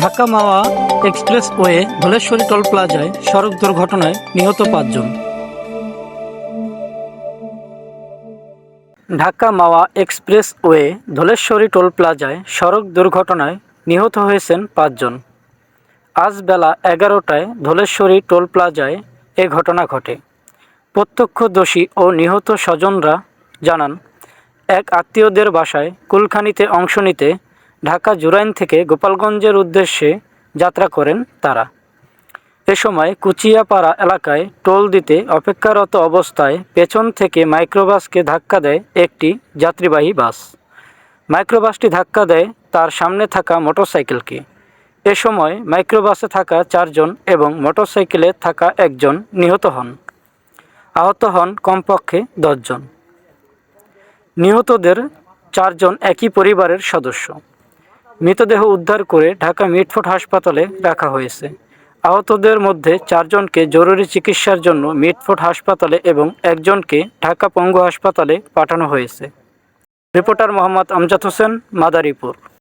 Dhaka Mawa expressway Dhaleshwari toll প্লাজায় সড়ক দুর্ঘটনায় নিহত পাঁচজন। ঢাকা মাওয়া এক্সপ্রেসওয়ে ধলেশ্বরী টোল প্লাজায় সড়ক দুর্ঘটনায় নিহত হয়েছেন পাঁচজন। আজ বেলা এগারোটায় ধলেশ্বরী টোল প্লাজায় এ ঘটনা ঘটে। প্রত্যক্ষদর্শী ও নিহত স্বজনরা জানান, এক আত্মীয়দের বাসায় কুলখানিতে অংশ নিতে ঢাকা জুরাইন থেকে গোপালগঞ্জের উদ্দেশ্যে যাত্রা করেন তারা। এ সময় কুচিয়াপাড়া এলাকায় টোল দিতে অপেক্ষারত অবস্থায় পেছন থেকে মাইক্রোবাসকে ধাক্কা দেয় একটি যাত্রীবাহী বাস। মাইক্রোবাসটি ধাক্কা দেয় তার সামনে থাকা মোটরসাইকেলকে। এ সময় মাইক্রোবাসে থাকা চারজন এবং মোটরসাইকেলে থাকা একজন নিহত হন। আহত হন কমপক্ষে দশজন। নিহতদের চারজন একই পরিবারের সদস্য। মৃতদেহ উদ্ধার করে ঢাকা মিটফোর্ড হাসপাতালে রাখা হয়েছে। আহতদের মধ্যে চারজনকে জরুরি চিকিৎসার জন্য মিটফোর্ড হাসপাতালে এবং একজনকে ঢাকা পঙ্গু হাসপাতালে পাঠানো হয়েছে। রিপোর্টার মোহাম্মদ আমজাদ হোসেন, মাদারীপুর।